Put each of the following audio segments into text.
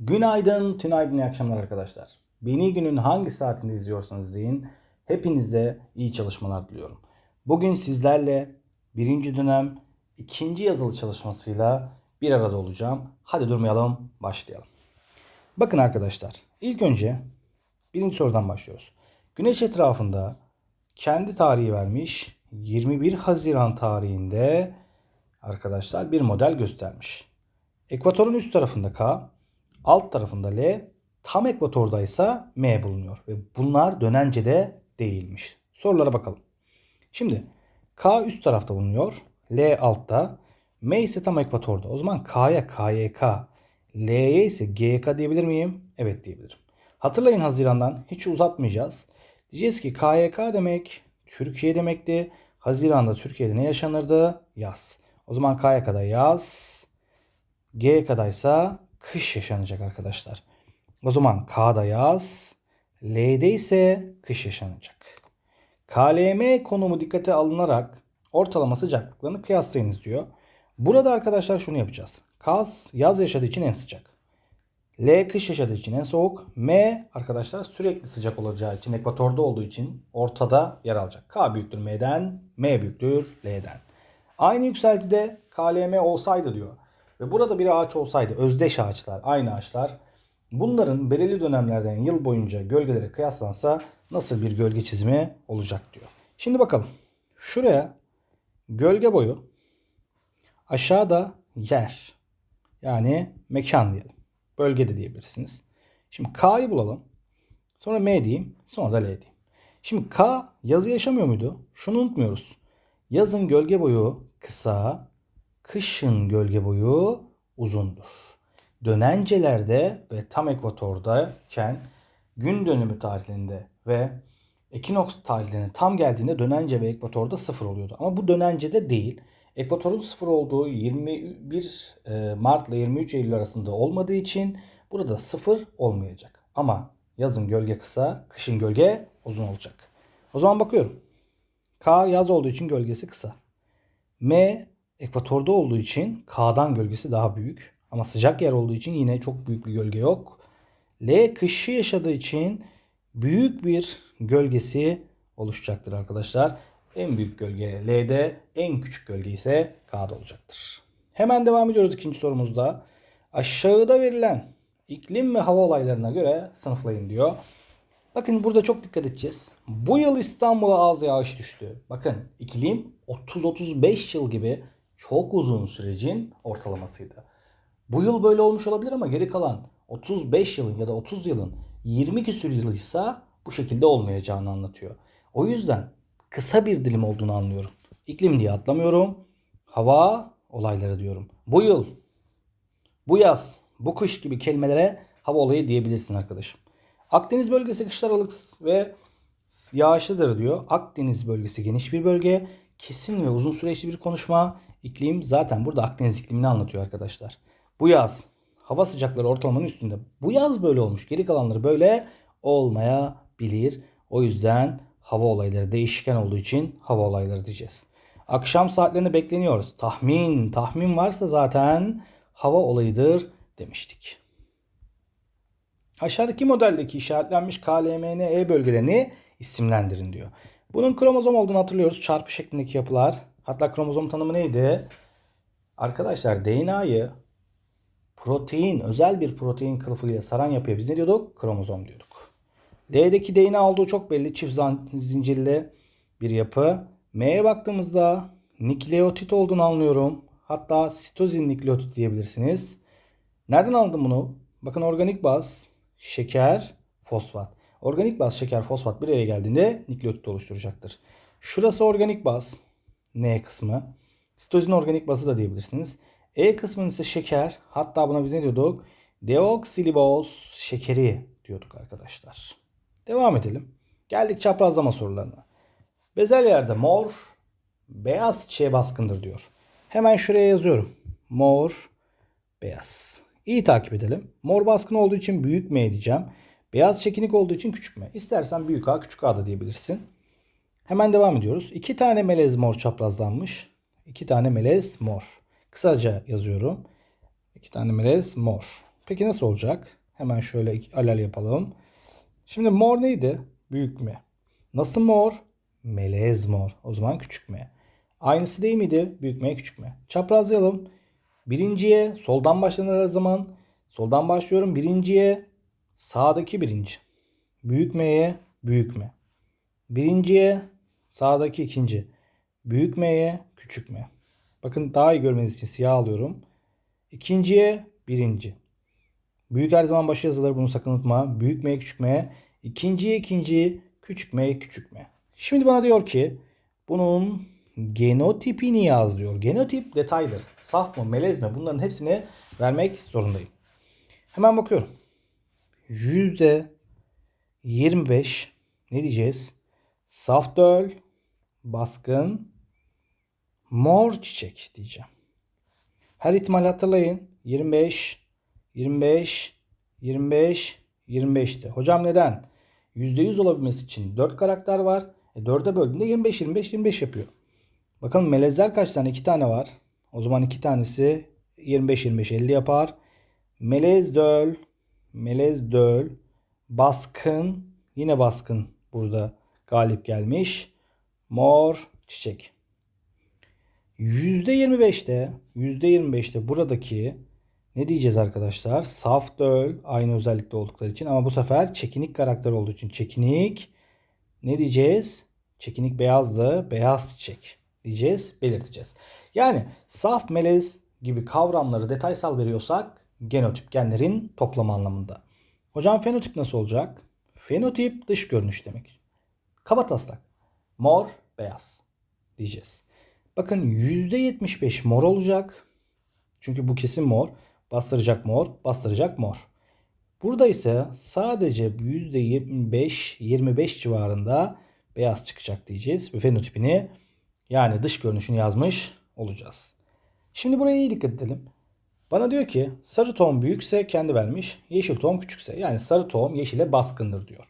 Günaydın, tünaydın, iyi akşamlar arkadaşlar. Beni günün hangi saatinde izliyorsanız izleyin. Hepinize iyi çalışmalar diliyorum. Bugün sizlerle birinci dönem ikinci yazılı çalışmasıyla bir arada olacağım. Hadi durmayalım, başlayalım. Bakın arkadaşlar, ilk önce birinci sorudan başlıyoruz. Güneş etrafında kendi tarihi vermiş 21 Haziran tarihinde arkadaşlar bir model göstermiş. Ekvatorun üst tarafında K, alt tarafında L, tam ekvatorda ise M bulunuyor. Ve bunlar dönencede değilmiş. Sorulara bakalım. Şimdi K üst tarafta bulunuyor. L altta. M ise tam ekvatorda. O zaman K'ya KYK, L'ye ise GYK diyebilir miyim? Evet diyebilirim. Hatırlayın Haziran'dan hiç uzatmayacağız. Diyeceğiz ki KYK demek Türkiye demekti. Haziran'da Türkiye'de ne yaşanırdı? Yaz. O zaman KYK'da yaz. GYK'da ise kış yaşanacak arkadaşlar. O zaman K'da yaz, L'de ise kış yaşanacak. KLM konumu dikkate alınarak ortalama sıcaklıklarını kıyaslayınız diyor. Burada arkadaşlar şunu yapacağız. K yaz yaşadığı için en sıcak. L kış yaşadığı için en soğuk. M arkadaşlar sürekli sıcak olacağı için ekvatorda olduğu için ortada yer alacak. K büyüktür M'den, M büyüktür L'den. Aynı yükseltide KLM olsaydı diyor. Ve burada bir ağaç olsaydı özdeş ağaçlar, aynı ağaçlar bunların belirli dönemlerden yıl boyunca gölgelere kıyaslansa nasıl bir gölge çizimi olacak diyor. Şimdi bakalım. Şuraya gölge boyu aşağıda yer yani mekan diyelim. Bölge de diyebilirsiniz. Şimdi K'yı bulalım. Sonra M diyeyim. Sonra da L diyeyim. Şimdi K yazı yaşamıyor muydu? Şunu unutmuyoruz. Yazın gölge boyu kısa, kışın gölge boyu uzundur. Dönencelerde ve tam ekvatordayken gün dönümü tarihlerinde ve ekinoks tarihlerine tam geldiğinde dönence ve ekvatorda sıfır oluyordu. Ama bu dönencede değil. Ekvatorun sıfır olduğu 21 e, Mart ile 23 Eylül arasında olmadığı için burada sıfır olmayacak. Ama yazın gölge kısa, kışın gölge uzun olacak. O zaman bakıyorum. K yaz olduğu için gölgesi kısa. M ekvatorda olduğu için K'dan gölgesi daha büyük. Ama sıcak yer olduğu için yine çok büyük bir gölge yok. L kışı yaşadığı için büyük bir gölgesi oluşacaktır arkadaşlar. En büyük gölge L'de, en küçük gölge ise K'da olacaktır. Hemen devam ediyoruz ikinci sorumuzda. Aşağıda verilen iklim ve hava olaylarına göre sınıflayın diyor. Bakın burada çok dikkat edeceğiz. Bu yıl İstanbul'a az yağış düştü. Bakın iklim 30-35 yıl gibi çok uzun sürecin ortalamasıydı. Bu yıl böyle olmuş olabilir ama geri kalan 35 yılın ya da 30 yılın 20 küsür yılıysa bu şekilde olmayacağını anlatıyor. O yüzden kısa bir dilim olduğunu anlıyorum. İklim diye atlamıyorum. Hava olayları diyorum. Bu yıl, bu yaz, bu kış gibi kelimelere hava olayı diyebilirsin arkadaşım. Akdeniz bölgesi kışlar ılık ve yağışlıdır diyor. Akdeniz bölgesi geniş bir bölge. Kesin ve uzun süreçli bir konuşma. İklim zaten burada Akdeniz iklimini anlatıyor arkadaşlar. Bu yaz hava sıcakları ortalamanın üstünde. Bu yaz böyle olmuş. Geri kalanları böyle olmayabilir. O yüzden hava olayları değişken olduğu için hava olayları diyeceğiz. Akşam saatlerini bekleniyoruz. Tahmin, tahmin varsa zaten hava olayıdır demiştik. Aşağıdaki modeldeki işaretlenmiş KLMNE bölgelerini isimlendirin diyor. Bunun kromozom olduğunu hatırlıyoruz. Çarpı şeklindeki yapılar. Hatta kromozom tanımı neydi? Arkadaşlar DNA'yı protein, özel bir protein kılıfıyla saran yapıya biz ne diyorduk? Kromozom diyorduk. D'deki DNA olduğu çok belli. Çift zincirli bir yapı. M'ye baktığımızda nükleotit olduğunu anlıyorum. Hatta sitozin nükleotit diyebilirsiniz. Nereden aldım bunu? Bakın organik baz, şeker, fosfat. Organik baz, şeker, fosfat bir araya geldiğinde nükleotit oluşturacaktır. Şurası organik baz. N kısmı. Sitozin organik bazı da diyebilirsiniz. E kısmının ise şeker. Hatta buna biz ne diyorduk? Deoksiriboz şekeri diyorduk arkadaşlar. Devam edelim. Geldik çaprazlama sorularına. Bezelyelerde mor, beyaz çiçeğe baskındır diyor. Hemen şuraya yazıyorum. Mor, beyaz. İyi takip edelim. Mor baskın olduğu için büyük M diyeceğim. Beyaz çekinik olduğu için küçük M. İstersen büyük A, küçük A da diyebilirsin. Hemen devam ediyoruz. İki tane melez mor çaprazlanmış. İki tane melez mor. Kısaca yazıyorum. İki tane melez mor. Peki nasıl olacak? Hemen şöyle alel yapalım. Şimdi mor neydi? Büyük mü? Nasıl mor? Melez mor. O zaman küçük mü? Aynısı değil miydi? Büyük mü küçük mü? Çaprazlayalım. Birinciye soldan başlanır her zaman. Soldan başlıyorum. Birinciye sağdaki birinci. Büyük M'ye büyük M. Birinciye sağdaki ikinci. Büyük M'ye küçük M. Bakın daha iyi görmeniz için siyah alıyorum. İkinciye birinci. Büyük her zaman başı yazılır bunu sakın unutma. Büyük M küçük M. İkinciye ikinci. Küçük M küçük M. Şimdi bana diyor ki bunun genotipini yaz diyor. Genotip detaydır. Saf mı melez mi bunların hepsini vermek zorundayım. Hemen bakıyorum. Yüzde 25 ne diyeceğiz? Saf döl, baskın, mor çiçek diyeceğim. Her ihtimal hatırlayın. 25, 25, 25, 25'ti. Hocam neden? %100 olabilmesi için 4 karakter var. E 4'e böldüğünde 25, 25, 25 yapıyor. Bakalım melezler kaç tane? 2 tane var. O zaman 2 tanesi 25, 25, 50 yapar. Melez döl, melez döl, baskın, yine baskın burada galip gelmiş. Mor çiçek. %25'te %25'te buradaki ne diyeceğiz arkadaşlar? Saf döl aynı özellikte oldukları için ama bu sefer çekinik karakter olduğu için çekinik ne diyeceğiz? Çekinik beyazdı. Beyaz çiçek diyeceğiz, belirteceğiz. Yani saf melez gibi kavramları detaysal veriyorsak genotip genlerin toplamı anlamında. Hocam fenotip nasıl olacak? Fenotip dış görünüş demek. Kaba taslak. Mor, beyaz diyeceğiz. Bakın %75 mor olacak. Çünkü bu kesin mor. Bastıracak mor, bastıracak mor. Burada ise sadece %25-25 civarında beyaz çıkacak diyeceğiz. Ve fenotipini yani dış görünüşünü yazmış olacağız. Şimdi buraya iyi dikkat edelim. Bana diyor ki sarı tohum büyükse kendi vermiş, yeşil tohum küçükse. Yani sarı tohum yeşile baskındır diyor.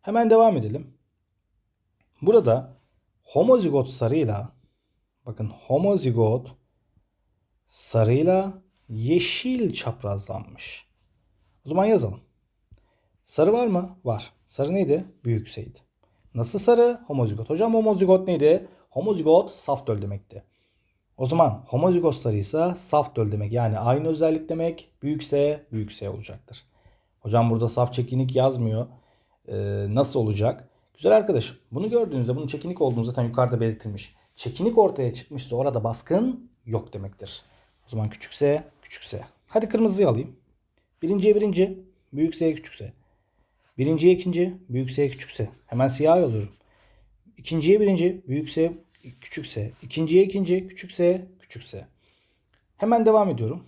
Hemen devam edelim. Burada homozigot sarıyla bakın homozigot sarıyla yeşil çaprazlanmış. O zaman yazalım. Sarı var mı? Var. Sarı neydi? Büyükseydi. Nasıl sarı? Homozigot. Hocam homozigot neydi? Homozigot saf döl demekti. O zaman homozigot sarıysa saf döl demek. Yani aynı özellik demek. Büyükse büyükse olacaktır. Hocam burada saf çekinik yazmıyor. Ee, nasıl olacak? Güzel arkadaşım. Bunu gördüğünüzde bunun çekinik olduğunu zaten yukarıda belirtilmiş. Çekinik ortaya çıkmışsa orada baskın yok demektir. O zaman küçükse küçükse. Hadi kırmızıyı alayım. Birinciye birinci. Büyükse küçükse. Birinciye ikinci. Büyükse küçükse. Hemen siyah alıyorum. İkinciye birinci. Büyükse küçükse. ikinciye ikinci. Küçükse küçükse. Hemen devam ediyorum.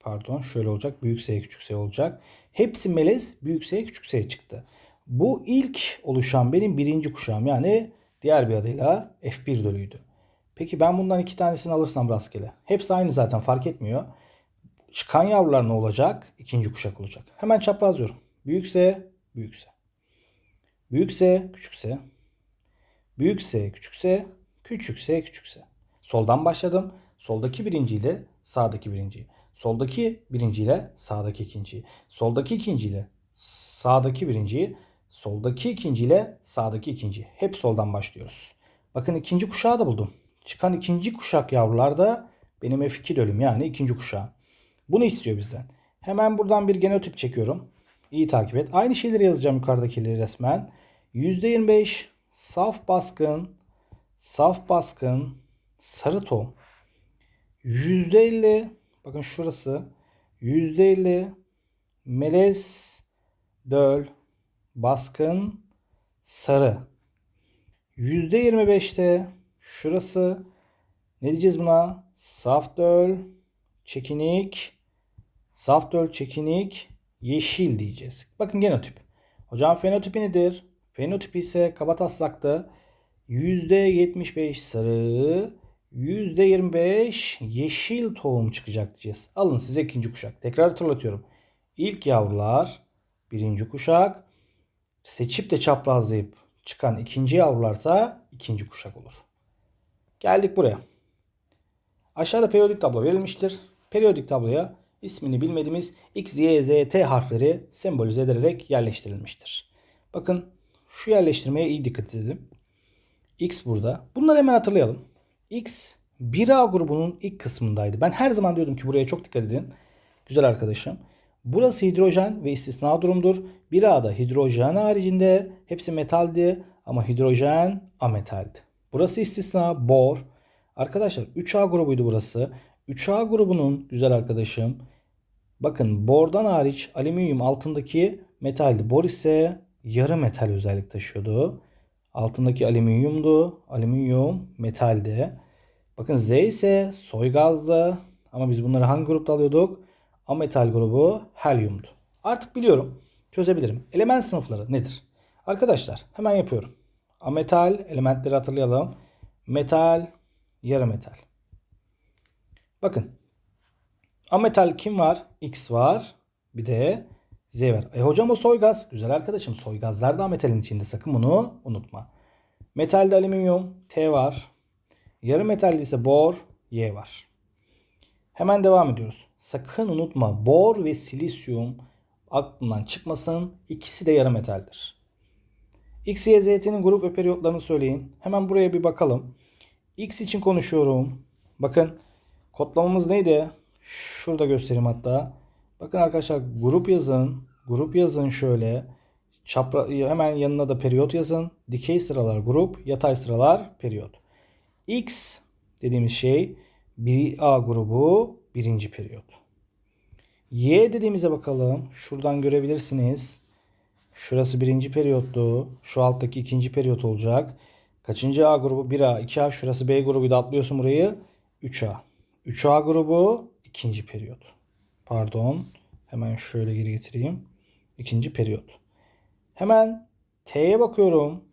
Pardon şöyle olacak. Büyükse küçükse olacak. Hepsi melez büyükse küçükse çıktı. Bu ilk oluşan benim birinci kuşağım. Yani diğer bir adıyla F1 dölüydü. Peki ben bundan iki tanesini alırsam rastgele. Hepsi aynı zaten fark etmiyor. Çıkan yavrular ne olacak? İkinci kuşak olacak. Hemen çaprazlıyorum. Büyükse büyükse. Büyükse küçükse. Büyükse küçükse. Küçükse küçükse. Soldan başladım. Soldaki birinciyle sağdaki birinciyi. Soldaki birinciyle sağdaki ikinciyi. Soldaki ikinciyle sağdaki birinciyi. Soldaki ikinciyle sağdaki ikinciyi. Hep soldan başlıyoruz. Bakın ikinci kuşağı da buldum. Çıkan ikinci kuşak yavrular da benim F2 dölüm yani ikinci kuşağı. Bunu istiyor bizden. Hemen buradan bir genotip çekiyorum. İyi takip et. Aynı şeyleri yazacağım yukarıdakileri resmen. %25 saf baskın, saf baskın, sarı tohum. %50 bakın şurası %50 melez döl baskın sarı. %25'te şurası ne diyeceğiz buna? Saf döl, çekinik, saf döl, çekinik, yeşil diyeceğiz. Bakın genotip. Hocam fenotipi nedir? Fenotipi ise kabataslakta %75 sarı, %25 yeşil tohum çıkacak diyeceğiz. Alın size ikinci kuşak. Tekrar hatırlatıyorum. İlk yavrular birinci kuşak. Seçip de çaprazlayıp çıkan ikinci yavrularsa ikinci kuşak olur. Geldik buraya. Aşağıda periyodik tablo verilmiştir. Periyodik tabloya ismini bilmediğimiz X, Y, Z, T harfleri sembolize edilerek yerleştirilmiştir. Bakın şu yerleştirmeye iyi dikkat edelim. X burada. Bunları hemen hatırlayalım. X 1A grubunun ilk kısmındaydı. Ben her zaman diyordum ki buraya çok dikkat edin. Güzel arkadaşım. Burası hidrojen ve istisna durumdur. 1A'da hidrojen haricinde hepsi metaldi ama hidrojen ametaldi. Burası istisna bor. Arkadaşlar 3A grubuydu burası. 3A grubunun güzel arkadaşım bakın bordan hariç alüminyum altındaki metaldi. Bor ise yarı metal özellik taşıyordu. Altındaki alüminyumdu. Alüminyum metaldi. Bakın Z ise soy gazdı. Ama biz bunları hangi grupta alıyorduk? Ametal grubu helyumdu. Artık biliyorum. Çözebilirim. Element sınıfları nedir? Arkadaşlar hemen yapıyorum. Ametal elementleri hatırlayalım. Metal, yarı metal. Bakın. Ametal kim var? X var. Bir de Z var. E hocam o soy gaz. Güzel arkadaşım. Soy gazlar da metalin içinde. Sakın bunu unutma. Metalde alüminyum T var. Yarı metalde ise bor Y var. Hemen devam ediyoruz. Sakın unutma bor ve silisyum aklından çıkmasın. İkisi de yarı metaldir. X, Y, Z'nin grup ve periyotlarını söyleyin. Hemen buraya bir bakalım. X için konuşuyorum. Bakın kodlamamız neydi? Şurada göstereyim hatta. Bakın arkadaşlar grup yazın. Grup yazın şöyle. Çapra, hemen yanına da periyot yazın. Dikey sıralar grup, yatay sıralar periyot. X dediğimiz şey 1A grubu birinci periyot. Y dediğimize bakalım. Şuradan görebilirsiniz. Şurası birinci periyottu. Şu alttaki ikinci periyot olacak. Kaçıncı A grubu? 1A, 2A. Şurası B grubu da atlıyorsun burayı. 3A. 3A grubu ikinci periyot. Pardon. Hemen şöyle geri getireyim. İkinci periyot. Hemen T'ye bakıyorum.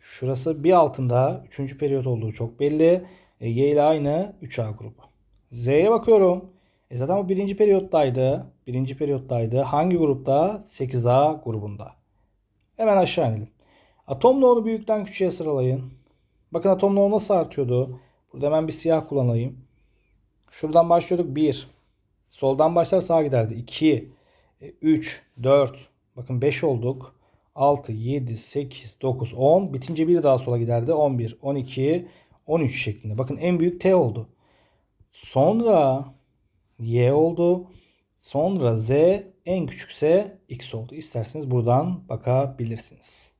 Şurası bir altında. Üçüncü periyot olduğu çok belli. E, y ile aynı 3A grubu. Z'ye bakıyorum. E zaten o birinci periyottaydı. Birinci periyottaydı. Hangi grupta? 8A grubunda. Hemen aşağı inelim. Atom no'nu büyükten küçüğe sıralayın. Bakın atom no nasıl artıyordu? Burada hemen bir siyah kullanayım. Şuradan başlıyorduk 1. Soldan başlar sağa giderdi. 2, 3, 4. Bakın 5 olduk. 6, 7, 8, 9, 10. Bitince bir daha sola giderdi. 11, 12, 13 şeklinde. Bakın en büyük T oldu. Sonra Y oldu. Sonra Z en küçükse X oldu. İsterseniz buradan bakabilirsiniz.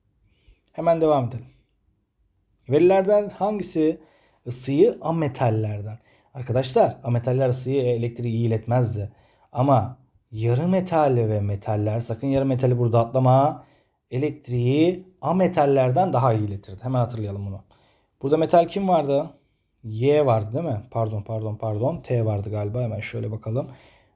Hemen devam edelim. Verilerden hangisi ısıyı ametallerden? Arkadaşlar ametaller ısıyı elektriği iyi iletmezdi. Ama yarı metal ve metaller sakın yarı metali burada atlama. Elektriği ametallerden daha iyi. Hemen hatırlayalım bunu. Burada metal kim vardı? Y vardı değil mi? Pardon pardon pardon. T vardı galiba. Hemen şöyle bakalım.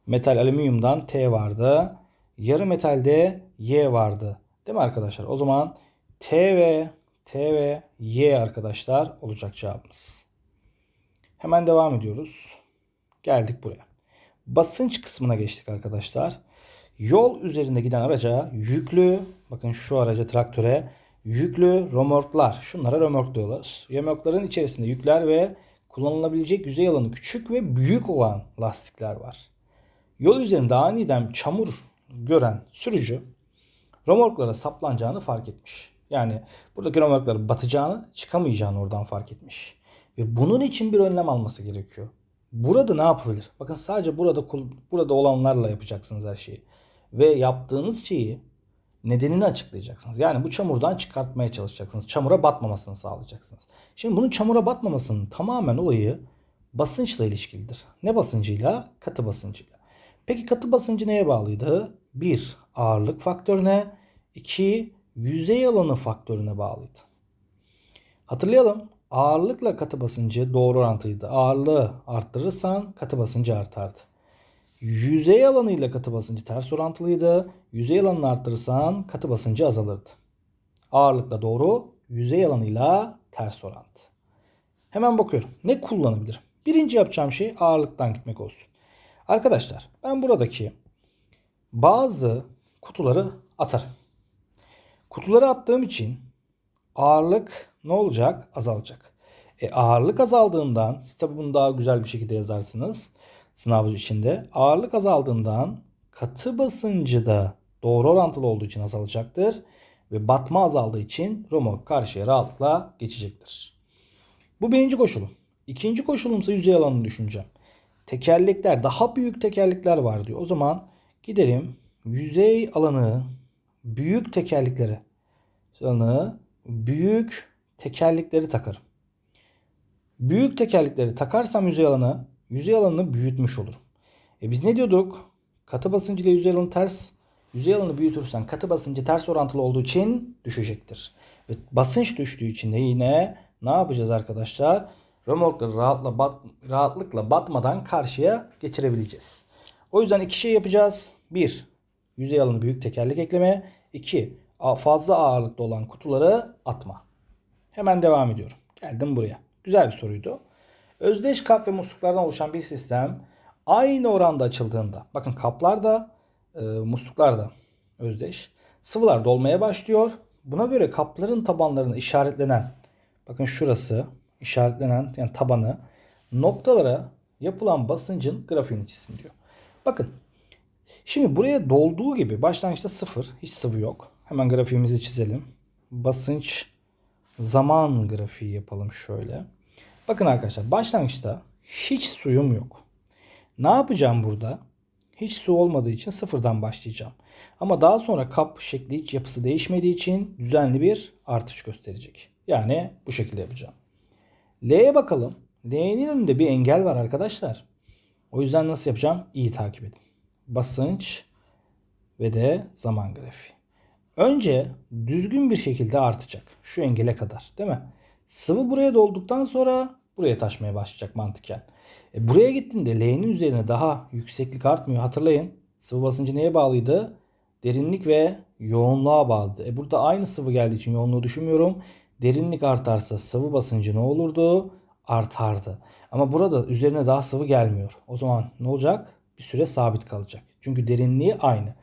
Metal alüminyumdan T vardı. Yarı metalde Y vardı. Değil mi arkadaşlar? O zaman T ve T ve Y arkadaşlar olacak cevabımız. Hemen devam ediyoruz. Geldik buraya. Basınç kısmına geçtik arkadaşlar. Yol üzerinde giden araca yüklü, bakın şu araca traktöre yüklü römorklar. Şunlara römork diyorlar. Römorkların içerisinde yükler ve kullanılabilecek yüzey alanı küçük ve büyük olan lastikler var. Yol üzerinde aniden çamur gören sürücü römorklara saplanacağını fark etmiş. Yani buradaki römorkların batacağını, çıkamayacağını oradan fark etmiş. Ve bunun için bir önlem alması gerekiyor. Burada ne yapabilir? Bakın sadece burada burada olanlarla yapacaksınız her şeyi. Ve yaptığınız şeyi nedenini açıklayacaksınız. Yani bu çamurdan çıkartmaya çalışacaksınız. Çamura batmamasını sağlayacaksınız. Şimdi bunun çamura batmamasının tamamen olayı basınçla ilişkilidir. Ne basıncıyla? Katı basıncıyla. Peki katı basıncı neye bağlıydı? 1. Ağırlık faktörüne. 2. Yüzey alanı faktörüne bağlıydı. Hatırlayalım. Ağırlıkla katı basıncı doğru orantılıydı. Ağırlığı arttırırsan katı basıncı artardı. Yüzey alanıyla katı basıncı ters orantılıydı. Yüzey alanını arttırırsan katı basıncı azalırdı. Ağırlıkla doğru, yüzey alanıyla ters orantı. Hemen bakıyorum. Ne kullanabilirim? Birinci yapacağım şey ağırlıktan gitmek olsun. Arkadaşlar ben buradaki bazı kutuları atarım. Kutuları attığım için ağırlık ne olacak? Azalacak. E, ağırlık azaldığından siz tabi bunu daha güzel bir şekilde yazarsınız. Sınav içinde. Ağırlık azaldığından katı basıncı da doğru orantılı olduğu için azalacaktır. Ve batma azaldığı için römork karşıya rahatlıkla geçecektir. Bu birinci koşulum. İkinci koşulumsa yüzey alanını düşüneceğim. Tekerlekler, daha büyük tekerlekler var diyor. O zaman giderim yüzey alanı büyük tekerleklere alanı büyük tekerlekleri takarım. Büyük tekerlekleri takarsam yüzey alanı, yüzey alanını büyütmüş olurum. E biz ne diyorduk? Katı basıncı ile yüzey alanı ters. Yüzey alanı büyütürsen katı basıncı ters orantılı olduğu için düşecektir. Ve basınç düştüğü için de yine ne yapacağız arkadaşlar? Römorkları rahatla bat, rahatlıkla batmadan karşıya geçirebileceğiz. O yüzden iki şey yapacağız. Bir, yüzey alanı büyük tekerlek ekleme. İki, fazla ağırlıkta olan kutuları atma. Hemen devam ediyorum. Geldim buraya. Güzel bir soruydu. Özdeş kap ve musluklardan oluşan bir sistem aynı oranda açıldığında, bakın kaplar da e, musluklar da özdeş. Sıvılar dolmaya başlıyor. Buna göre kapların tabanlarına işaretlenen, bakın şurası işaretlenen yani tabanı noktalara yapılan basıncın grafiğini çizsin diyor. Bakın şimdi buraya dolduğu gibi başlangıçta sıfır hiç sıvı yok. Hemen grafiğimizi çizelim. Basınç zaman grafiği yapalım şöyle. Bakın arkadaşlar başlangıçta hiç suyum yok. Ne yapacağım burada? Hiç su olmadığı için sıfırdan başlayacağım. Ama daha sonra kap şekli hiç yapısı değişmediği için düzenli bir artış gösterecek. Yani bu şekilde yapacağım. L'ye bakalım. L'nin önünde bir engel var arkadaşlar. O yüzden nasıl yapacağım? İyi takip edin. Basınç ve de zaman grafiği. Önce düzgün bir şekilde artacak. Şu engele kadar değil mi? Sıvı buraya dolduktan sonra buraya taşmaya başlayacak mantıken. E buraya gittiğinde L'nin üzerine daha yükseklik artmıyor. Hatırlayın sıvı basıncı neye bağlıydı? Derinlik ve yoğunluğa bağlıydı. E burada aynı sıvı geldiği için yoğunluğu düşünmüyorum. Derinlik artarsa sıvı basıncı ne olurdu? Artardı. Ama burada üzerine daha sıvı gelmiyor. O zaman ne olacak? Bir süre sabit kalacak. Çünkü derinliği aynı.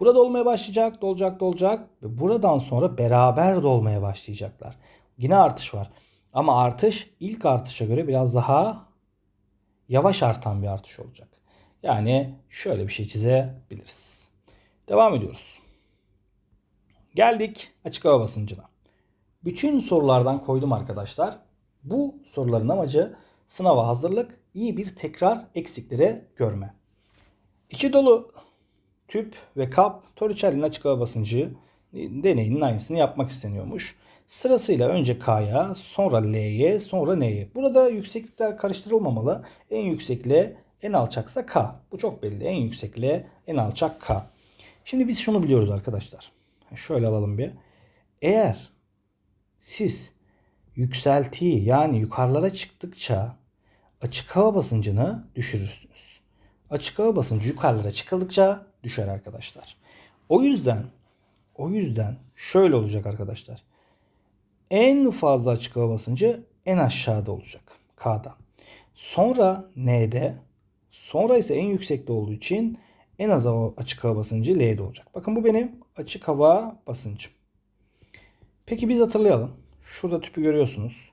Burada dolmaya başlayacak, dolacak, dolacak ve buradan sonra beraber dolmaya başlayacaklar. Yine artış var. Ama artış ilk artışa göre biraz daha yavaş artan bir artış olacak. Yani şöyle bir şey çizebiliriz. Devam ediyoruz. Geldik açık hava basıncına. Bütün sorulardan koydum arkadaşlar. Bu soruların amacı sınava hazırlık, iyi bir tekrar eksikleri görme. İçi dolu tüp ve kap Torricelli'nin açık hava basıncı deneyinin aynısını yapmak isteniyormuş. Sırasıyla önce K'ya, sonra L'ye, sonra N'ye. Burada yükseklikler karıştırılmamalı. En yüksekle en alçaksa K. Bu çok belli. En yüksekle en alçak K. Şimdi biz şunu biliyoruz arkadaşlar. Şöyle alalım bir. Eğer siz yükseltiyi yani yukarılara çıktıkça açık hava basıncını düşürürsünüz. Açık hava basıncı yukarılara çıkıldıkça düşer arkadaşlar. O yüzden o yüzden şöyle olacak arkadaşlar. En fazla açık hava basıncı en aşağıda olacak K'da. Sonra N'de sonra ise en yüksekte olduğu için en az açık hava basıncı L'de olacak. Bakın bu benim açık hava basıncım. Peki biz hatırlayalım. Şurada tüpü görüyorsunuz.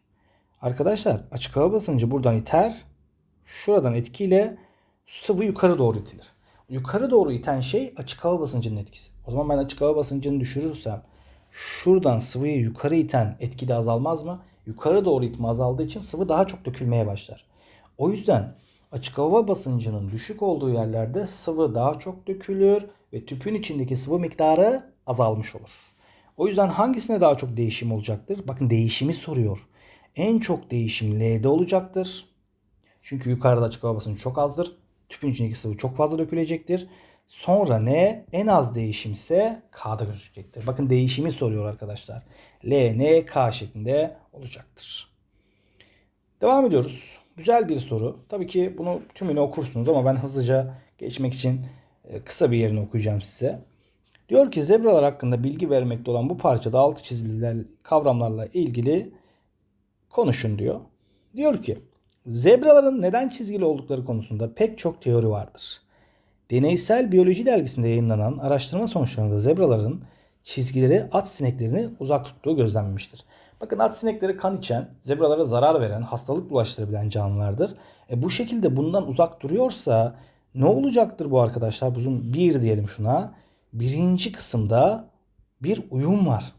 Arkadaşlar açık hava basıncı buradan iter. Şuradan etkiyle sıvı yukarı doğru itilir. Yukarı doğru iten şey açık hava basıncının etkisi. O zaman ben açık hava basıncını düşürürsem şuradan sıvıyı yukarı iten etki de azalmaz mı? Yukarı doğru itme azaldığı için sıvı daha çok dökülmeye başlar. O yüzden açık hava basıncının düşük olduğu yerlerde sıvı daha çok dökülür ve tüpün içindeki sıvı miktarı azalmış olur. O yüzden hangisine daha çok değişim olacaktır? Bakın değişimi soruyor. En çok değişim L'de olacaktır. Çünkü yukarıda açık hava basıncı çok azdır. Tüpün içindeki sıvı çok fazla dökülecektir. Sonra ne? En az değişimse K'da gözükecektir. Bakın değişimi soruyor arkadaşlar. L, N, K şeklinde olacaktır. Devam ediyoruz. Güzel bir soru. Tabii ki bunu tümünü okursunuz ama ben hızlıca geçmek için e, kısa bir yerini okuyacağım size. Diyor ki zebralar hakkında bilgi vermekte olan bu parçada altı çizililer kavramlarla ilgili konuşun diyor. Diyor ki zebraların neden çizgili oldukları konusunda pek çok teori vardır. Deneysel Biyoloji dergisinde yayınlanan araştırma sonuçlarında zebraların çizgileri at sineklerini uzak tuttuğu gözlenmemiştir. Bakın at sinekleri kan içen, zebralara zarar veren, hastalık bulaştırabilen canlılardır. E bu şekilde bundan uzak duruyorsa ne olacaktır bu arkadaşlar? Bunun bir diyelim şuna. Birinci kısımda bir uyum var.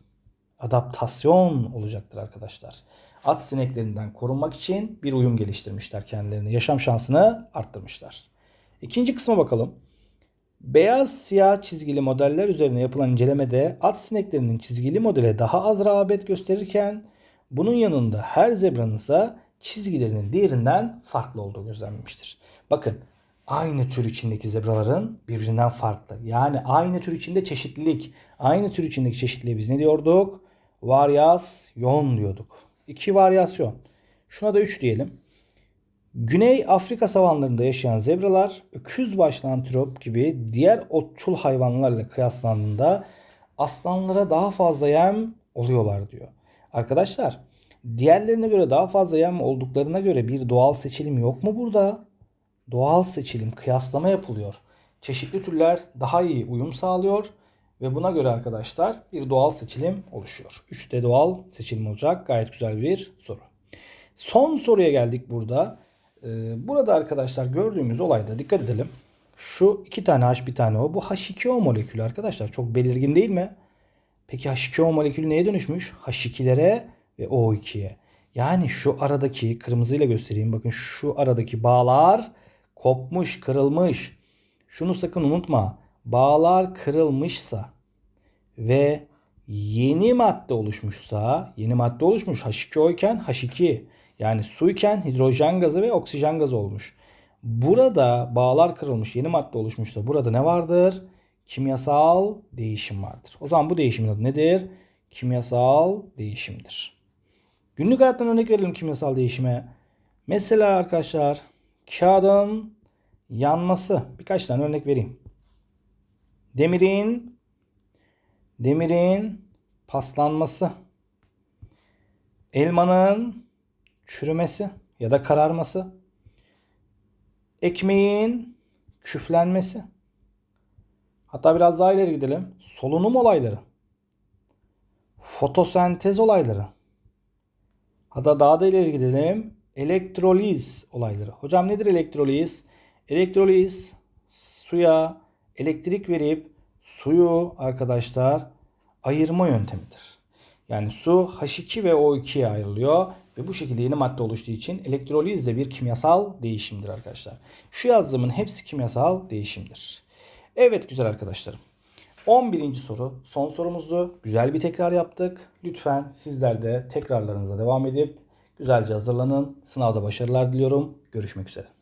Adaptasyon olacaktır arkadaşlar. At sineklerinden korunmak için bir uyum geliştirmişler kendilerine. Yaşam şansını arttırmışlar. İkinci kısma bakalım. Beyaz siyah çizgili modeller üzerine yapılan incelemede at sineklerinin çizgili modele daha az rağbet gösterirken bunun yanında her zebranın ise çizgilerinin diğerinden farklı olduğu gözlenmiştir. Bakın aynı tür içindeki zebraların birbirinden farklı. Yani aynı tür içinde çeşitlilik. Aynı tür içindeki çeşitliliğe biz ne diyorduk? Varyasyon diyorduk. İki varyasyon. Şuna da üç diyelim. Güney Afrika savanlarında yaşayan zebralar öküz başlı antilop gibi diğer otçul hayvanlarla kıyaslandığında aslanlara daha fazla yem oluyorlar diyor. Arkadaşlar diğerlerine göre daha fazla yem olduklarına göre bir doğal seçilim yok mu burada? Doğal seçilim, kıyaslama yapılıyor. Çeşitli türler daha iyi uyum sağlıyor ve buna göre arkadaşlar bir doğal seçilim oluşuyor. 3'te doğal seçilim olacak. Gayet güzel bir soru. Son soruya geldik burada. Ee, Burada arkadaşlar gördüğümüz olayda dikkat edelim. Şu iki tane H bir tane O. Bu H2O molekülü arkadaşlar. Çok belirgin değil mi? Peki H2O molekülü neye dönüşmüş? H2'lere ve O2'ye. Yani şu aradaki kırmızıyla göstereyim. Bakın şu aradaki bağlar kopmuş, kırılmış. Şunu sakın unutma. Bağlar kırılmışsa ve yeni madde oluşmuşsa, yeni madde oluşmuş H2O iken H2 yani su iken hidrojen gazı ve oksijen gazı olmuş. Burada bağlar kırılmış, yeni madde oluşmuşsa burada ne vardır? Kimyasal değişim vardır. O zaman bu değişimin adı nedir? Kimyasal değişimdir. Günlük hayattan örnek verelim kimyasal değişime. Mesela arkadaşlar kağıdın yanması. Birkaç tane örnek vereyim. Demirin demirin paslanması. Elmanın çürümesi ya da kararması. Ekmeğin küflenmesi. Hatta biraz daha ileri gidelim. Solunum olayları. Fotosentez olayları. Hatta daha da ileri gidelim. Elektroliz olayları. Hocam nedir elektroliz? Elektroliz suya elektrik verip suyu arkadaşlar ayırma yöntemidir. Yani su H2 ve O2'ye ayrılıyor ve bu şekilde yeni madde oluştuğu için elektroliz de bir kimyasal değişimdir arkadaşlar. Şu yazdığımın hepsi kimyasal değişimdir. Evet güzel arkadaşlarım. 11. soru son sorumuzdu. Güzel bir tekrar yaptık. Lütfen sizler de tekrarlarınıza devam edip güzelce hazırlanın. Sınavda başarılar diliyorum. Görüşmek üzere.